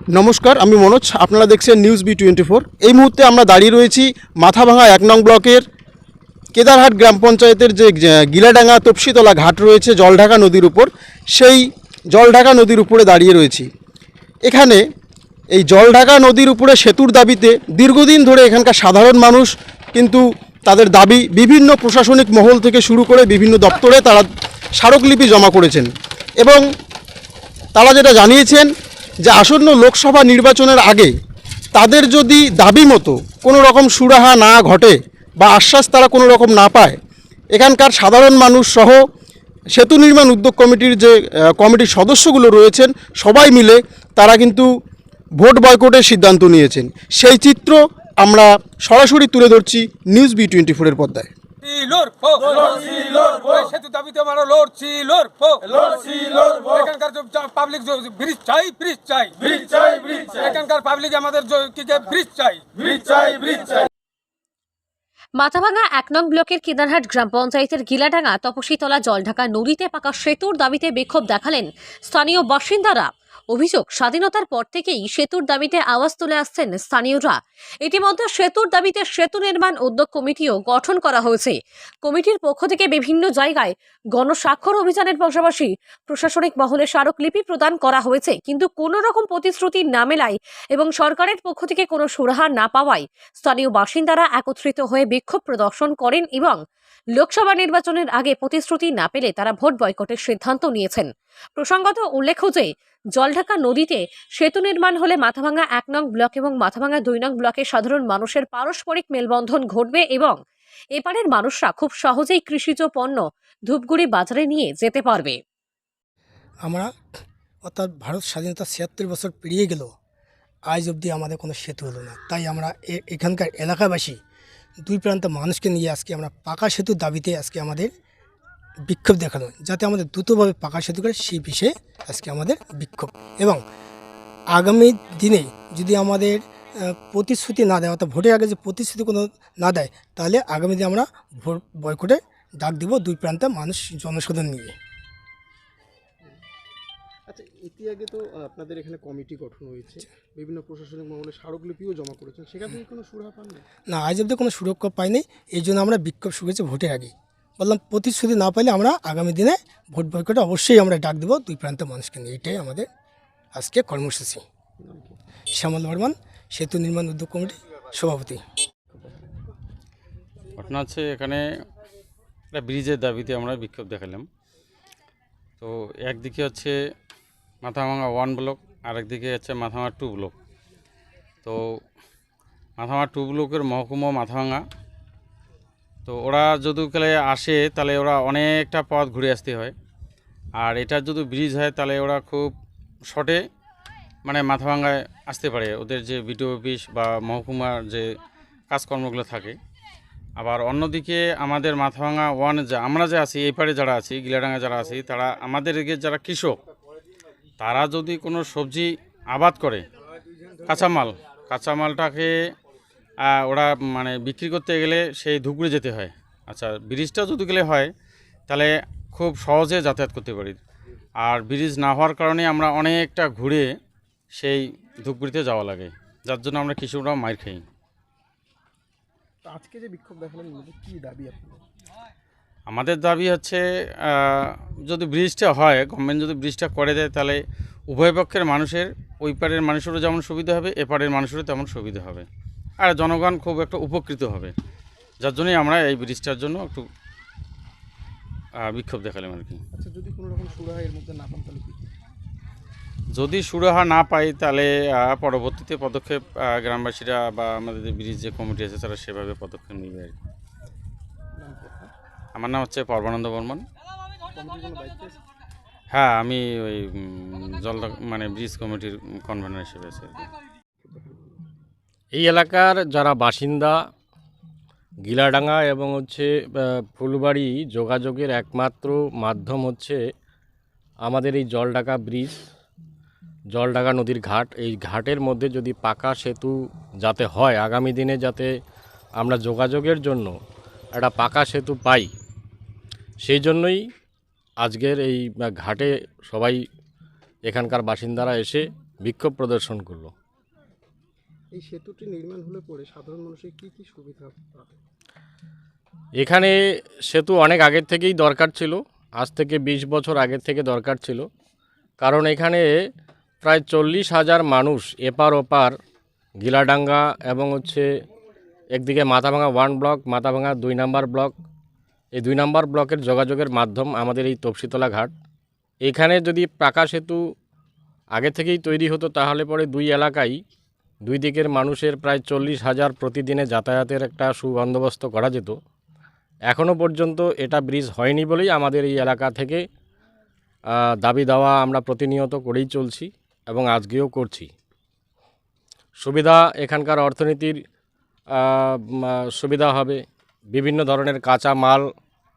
নমস্কার, আমি মনোজ। আপনারা দেখছেন নিউজ বি টোয়েন্টি ফোর এই মুহূর্তে আমরা দাঁড়িয়ে রয়েছি মাথাভাঙা এক নং ব্লকের কেদারহাট গ্রাম পঞ্চায়েতের যে গিলাডাঙ্গা তপসিতলা ঘাট রয়েছে জলঢাকা নদীর উপর, সেই জলঢাকা নদীর উপরে দাঁড়িয়ে রয়েছি। এখানে এই জলঢাকা নদীর উপরে সেতুর দাবিতে দীর্ঘদিন ধরে এখানকার সাধারণ মানুষ কিন্তু তাদের দাবি, বিভিন্ন প্রশাসনিক মহল থেকে শুরু করে বিভিন্ন দপ্তরে তারা স্মারকলিপি জমা করেছেন। এবং তারা যেটা জানিয়েছেন যে আসন্ন লোকসভা নির্বাচনের আগে তাদের যদি দাবি মতো কোনো রকম সুরাহা না ঘটে বা আশ্বাস তারা কোনো রকম না পায় এখানকার সাধারণ মানুষ সহ সেতু নির্মাণ উদ্যোগ কমিটির যে কমিটির সদস্যগুলো রয়েছেন সবাই মিলে তারা কিন্তু ভোট বয়কটের সিদ্ধান্ত নিয়েছেন। সেই চিত্র আমরা সরাসরি তুলে ধরছি নিউজ বি টোয়েন্টি ফোরের পর্দায়। লড়ছি লড়ছি লড়বো। সেতু দাবিতে আমরা লড়ছি লড়বো। লড়ছি লড়বো। এখানকার পাবলিক ব্রিজ চাই ব্রিজ চাই। ব্রিজ চাই ব্রিজ চাই। এখানকার পাবলিক আমাদের জ- কি যে ব্রিজ চাই। ব্রিজ চাই ব্রিজ চাই। মাথাভাঙা এক নং ব্লকের কেদারহাট গ্রাম পঞ্চায়েতের গিলাডাঙ্গা তপসীতলা জলঢাকা নদীতে পাকা সেতুর দাবিতে বিক্ষোভ দেখালেন স্থানীয় বাসিন্দারা। অভিযোগ, স্বাধীনতার পর থেকেই সেতুর দাবিতে আওয়াজ তুলে আসছেন স্থানীয়রা। ইতিমধ্যে সেতুর দাবিতে সেতু নির্মাণ উদ্যোগ কমিটিও গঠন করা হয়েছে। কমিটির পক্ষ থেকে বিভিন্ন জায়গায় গণস্বাক্ষর অভিযানের পাশাপাশি প্রশাসনিক মহলে স্মারকলিপি প্রদান করা হয়েছে। কিন্তু কোনো রকম প্রতিশ্রুতি না মেলায় এবং সরকারের পক্ষ থেকে কোনো সুরাহা না পাওয়ায় স্থানীয় বাসিন্দারা একত্রিত হয়ে বিক্ষোভ প্রদর্শন করেন এবং লোকসভা নির্বাচনের আগে প্রতিশ্রুতি না পেলে তারা ভোট বয়কটের সিদ্ধান্ত নিয়েছেন। প্রসঙ্গত উল্লেখ্য যে, জলঢাকা নদীতে সেতু নির্মাণ হলে মাথাভাঙা এক নং ব্লক এবং মাথাভাঙা দুই নং ব্লকে সাধারণ মানুষের পারস্পরিক মেলবন্ধন ঘটবে এবং এপারের মানুষরা খুব সহজেই কৃষিজ পণ্য ধূপগুড়ি বাজারে নিয়ে যেতে পারবে। আমরা অর্থাৎ ভারত স্বাধীনতা ছিয়াত্তর বছর পেরিয়ে গেল, আজ অবধি আমাদের কোনো সেতু হলো না। তাই আমরা এখানকার এলাকাবাসী দুই প্রান্ত মানুষকে নিয়ে আজকে আমরা পাকা সেতুর দাবিতে আজকে আমাদের বিক্ষোভ দেখানো যাতে আমাদের দ্রুতভাবে পাকা সেতু করে সেই বিষয়ে আজকে আমাদের বিক্ষোভ। এবং আগামী দিনে যদি আমাদের প্রতিশ্রুতি না দেয়, অর্থাৎ ভোটের আগে যে প্রতিশ্রুতি কোনো না দেয়, তাহলে আগামী দিনে আমরা ভোট বয়কটে ডাক দিব দুই প্রান্তে মানুষ জনসাধারণ নিয়ে। ইতি আগে তো আপনাদের এখানে কমিটি গঠন হয়েছে। বিভিন্ন প্রশাসনিক মহলে স্মারকলিপিও জমা করেছেন। সেখান থেকে কোনো সুরাহা পান না আজ অব্দি কোনো সুরক্ষা পাইনি। এই জন্য আমরা বিক্ষোভ শুরু করেছি ভোটের আগে। বললাম প্রতিশ্রুতি না পাইলে আমরা আগামী দিনে ভোট বয়কটে অবশ্যই আমরা ডাক দেবো দুই প্রান্তের মানুষকে নিয়ে। এটাই আমাদের আজকে কর্মসূচি। শ্যামল বর্মন সেতু নির্মাণ উদ্যোগ কমিটি সভাপতি। ঘটনা হচ্ছে এখানে একটা ব্রিজের দাবিতে আমরা বিক্ষোভ দেখালাম। তো একদিকে হচ্ছে মাথাভাঙা ওয়ান ব্লক আর একদিকে হচ্ছে মাথাভাঙা টু ব্লক তো মাথাভাঙা টু ব্লকের মহকুমা মাথাভাঙা তো ওরা যদি কালে আসে, তাহলে ওরা অনেকটা পথ ঘুরে আসতে হয়। আর এটা যদি ব্রিজ হয়, তাহলে ওরা খুব শর্টে মানে মাথাভাঙায় আসতে পারে। ওদের যে বিডিও অফিস বা মহকুমার যে কাজকর্মগুলো থাকে। আবার অন্যদিকে আমাদের মাথাভাঙা ওয়ান যা আমরা যে আছি, এই পারে যারা আছি, গিলাডাঙ্গা যারা আছি, তারা আমাদের যারা কৃষক তারা যদি কোনো সবজি আবাদ করে, কাঁচামাল, কাঁচামালটাকে ওরা মানে বিক্রি করতে গেলে সেই ধুপগুড়ি যেতে হয়। আচ্ছা ব্রিজটা যদি গেলে হয়, তাহলে খুব সহজে যাতায়াত করতে পারি। আর ব্রিজ না হওয়ার কারণে আমরা অনেকটা ঘুরে সেই ধূপগুড়িতে যাওয়া লাগে, যার জন্য আমরা কৃষকরা মার খাই। আজকে যে বিক্ষোভ দেখালেন, কী দাবি আপনার? আমাদের দাবি হচ্ছে যদি ব্রিজটা হয় গভর্নমেন্ট যদি ব্রিজটা করে দেয় তাহলে উভয় পক্ষের মানুষের ওই পারের মানুষেরও যেমন সুবিধা হবে এপারের মানুষেরও তেমন সুবিধা হবে। আর জনগণ খুব একটা উপকৃত হবে। যার জন্যই আমরা এই ব্রিজটার জন্য একটু বিক্ষোভ দেখালাম আর কি। আচ্ছা যদি কোনো রকম সুরাহা এর মধ্যে না পান তাহলে কি? যদি সুরাহা না পাই তাহলে পরবর্তীতে পদক্ষেপ গ্রামবাসীরা বা আমাদের যে ব্রিজ যে কমিটি আছে তারা সেভাবে পদক্ষেপ নেবে আর কি। আমার নাম হচ্ছে পর্বানন্দ বর্মন। আছে হ্যাঁ আমি ওই জল মানে ব্রিজ কমিটির কনভেনার হিসেবে আছি। এই এলাকার যারা বাসিন্দা গিলাডাঙ্গা এবং হচ্ছে ফুলবাড়ি যোগাযোগের একমাত্র মাধ্যম হচ্ছে আমাদের এই জলঢাকা ব্রিজ জলঢাকা নদীর ঘাট। এই ঘাটের মধ্যে যদি পাকা সেতু যাতে হয় আগামী দিনে যাতে আমরা যোগাযোগের জন্য একটা পাকা সেতু পাই সেই জন্যই আজকের এই ঘাটে সবাই এখানকার বাসিন্দারা এসে বিক্ষোভ প্রদর্শন করল। এই সেতুটি নির্মাণ হলে পরে সাধারণ মানুষের কি কি সুবিধা পাবে? এখানে সেতু অনেক আগের থেকেই দরকার ছিল আজ থেকে বিশ বছর আগের থেকে দরকার ছিল। কারণ এখানে প্রায় চল্লিশ হাজার মানুষ এপার ওপার গিলাডাঙ্গা এবং হচ্ছে একদিকে মাথাভাঙা ওয়ান ব্লক মাথাভাঙা দুই নাম্বার ব্লক এই দুই নাম্বার ব্লকের যোগাযোগের মাধ্যম আমাদের এই তপসিতলা ঘাট। এখানে যদি পাকা সেতু আগে থেকেই তৈরি হতো, তাহলে পরে দুই এলাকায় দুই দিকের মানুষের প্রায় চল্লিশ হাজার প্রতিদিনে যাতায়াতের একটা সুবন্দোবস্ত করা যেত। এখনও পর্যন্ত এটা ব্রিজ হয়নি বলেই আমাদের এই এলাকা থেকে দাবি দেওয়া আমরা প্রতিনিয়ত করেই চলছি এবং আজকেও করছি। সুবিধা এখানকার অর্থনীতির সুবিধা হবে। বিভিন্ন ধরনের কাঁচা মাল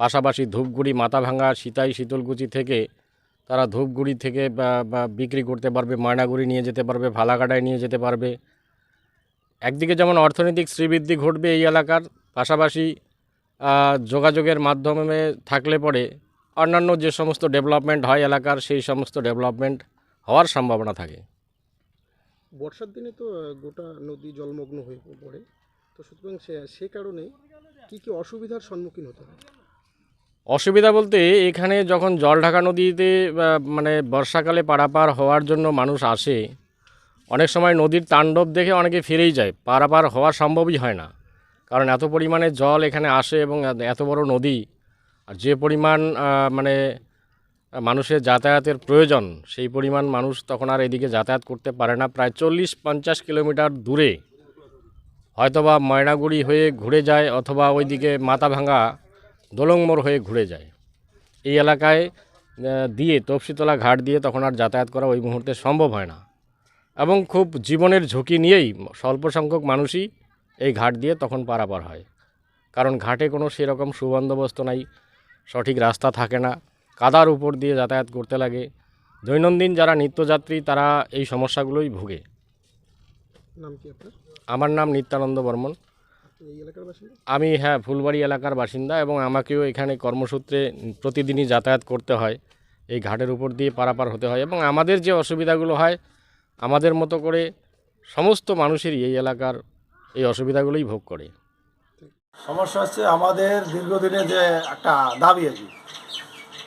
পাশাপাশি ধূপগুড়ি, মাথাভাঙ্গা, সিতাই, শীতলকুচি থেকে তারা ধূপগুড়ি থেকে বিক্রি করতে পারবে, ময়নাগুড়ি নিয়ে যেতে পারবে, ফালাকাটায় নিয়ে যেতে পারবে। একদিকে যেমন অর্থনৈতিক শ্রীবৃদ্ধি ঘটবে এই এলাকার, পাশাপাশি যোগাযোগের মাধ্যমে থাকলে পরে অন্যান্য যে সমস্ত ডেভেলপমেন্ট হয় এলাকার, সেই সমস্ত ডেভেলপমেন্ট হওয়ার সম্ভাবনা থাকে। বর্ষার দিনে তো গোটা নদী জলমগ্ন হয়ে পড়ে। তো সুতরাং সে কারণে কী কী অসুবিধার সম্মুখীন হতে হয় অসুবিধা বলতে এখানে যখন জলঢাকা নদীতে মানে বর্ষাকালে পারাপার হওয়ার জন্য মানুষ আসে, অনেক সময় নদীর তাণ্ডব দেখে অনেকে ফিরেই যায়। পারাপার হওয়া সম্ভবই হয় না। কারণ এত পরিমাণে জল এখানে আসে এবং এত- এত বড় নদী, আর যে পরিমাণ মানে মানুষের যাতায়াতের প্রয়োজন, সেই পরিমাণ মানুষ তখন আর এদিকে যাতায়াত করতে পারে না। প্রায় চল্লিশ পঞ্চাশ কিলোমিটার দূরে। হয়তোবা ময়নাগুড়ি হয়ে ঘুরে যায়, অথবা ওইদিকে মাথাভাঙ্গা দোলংমোড় হয়ে ঘুরে যায়। এই এলাকায় দিয়ে তপসিতলা ঘাট দিয়ে তখন আর যাতায়াত করা ওই মুহূর্তে সম্ভব হয় না। এবং খুব জীবনের ঝুঁকি নিয়েই স্বল্প সংখ্যক মানুষই এই ঘাট দিয়ে তখন পারাপার হয়। কারণ ঘাটে কোনো সেরকম সুবন্দোবস্ত নাই সঠিক রাস্তা থাকে না কাদার উপর দিয়ে যাতায়াত করতে লাগে। দৈনন্দিন যারা নিত্যযাত্রী তারা এই সমস্যাগুলোই ভোগে। নাম কি আপনার? আমার নাম নিত্যানন্দ বর্মন। আমি হ্যাঁ ফুলবাড়ি এলাকার বাসিন্দা এবং আমাকেও এখানে কর্মসূত্রে প্রতিদিনই যাতায়াত করতে হয়। এই ঘাটের উপর দিয়ে পারাপার হতে হয় এবং আমাদের যে অসুবিধাগুলো হয় আমাদের মতো করে সমস্ত মানুষেরই এই এলাকার এই অসুবিধাগুলোই ভোগ করে। সমস্যা হচ্ছে আমাদের দীর্ঘদিনে যে একটা দাবি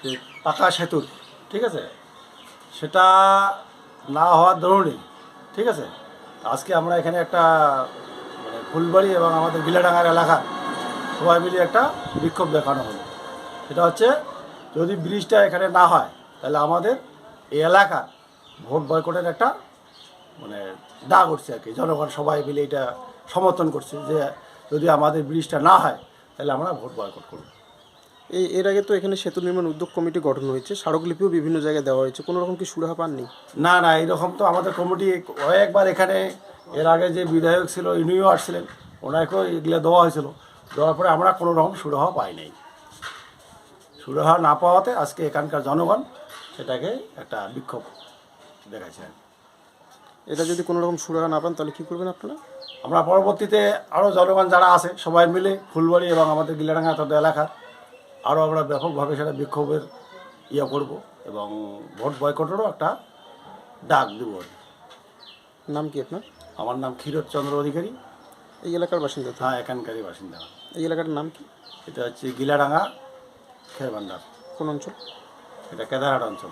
যে পাকা সেতুর ঠিক আছে? সেটা না হওয়ার দরুনই ঠিক আছে? আজকে আমরা এখানে একটা ফুলবাড়ি এবং আমাদের গিলাডাঙ্গার এলাকা সবাই মিলে একটা বিক্ষোভ দেখানো হলো। সেটা হচ্ছে যদি ব্রিজটা এখানে না হয় তাহলে আমাদের এই এলাকা ভোট বয়কটের একটা মানে দাগ উঠছে আর কি। জনগণ সবাই মিলে এটা সমর্থন করছে যে যদি আমাদের ব্রিজটা না হয় তাহলে আমরা ভোট বয়কট করব। এই এর আগে তো এখানে সেতু নির্মাণ উদ্যোগ কমিটি গঠন হয়েছে স্মারকলিপিও বিভিন্ন জায়গায় দেওয়া হয়েছে কোনো রকম কি সুরাহা পাননি? না না এরকম তো আমাদের কমিটি কয়েকবার এখানে এর আগে যে বিধায়ক ছিল ইনিও আসছিলেন ওনাকেও এগুলো দেওয়া হয়েছিল। দেওয়ার পরে আমরা কোনো রকম সুরাহা পাই নাই। সুরাহা না পাওয়াতে আজকে এখানকার জনগণ সেটাকে একটা বিক্ষোভ দেখাচ্ছে এটা যদি কোনো রকম সুরাহা না পান তাহলে কী করবেন আপনারা? আমরা পরবর্তীতে আরও জনগণ যারা আছে সবাই মিলে ফুলবাড়ি এবং আমাদের গিলাডাঙ্গা তত এলাকার আরও আমরা ব্যাপকভাবে সেটা বিক্ষোভের ইয়ে করব এবং ভোট বয়কটেরও একটা ডাক দেবো। নাম কি আপনার? আমার নাম ক্ষীরোদ চন্দ্র অধিকারী। এই এলাকার বাসিন্দা তো? হ্যাঁ এখানকারই বাসিন্দা। এই এলাকার নাম কি? এটা হচ্ছে গিলাডাঙ্গা খেরবান্ডার। কোন অঞ্চল? এটা কেদারহাট অঞ্চল।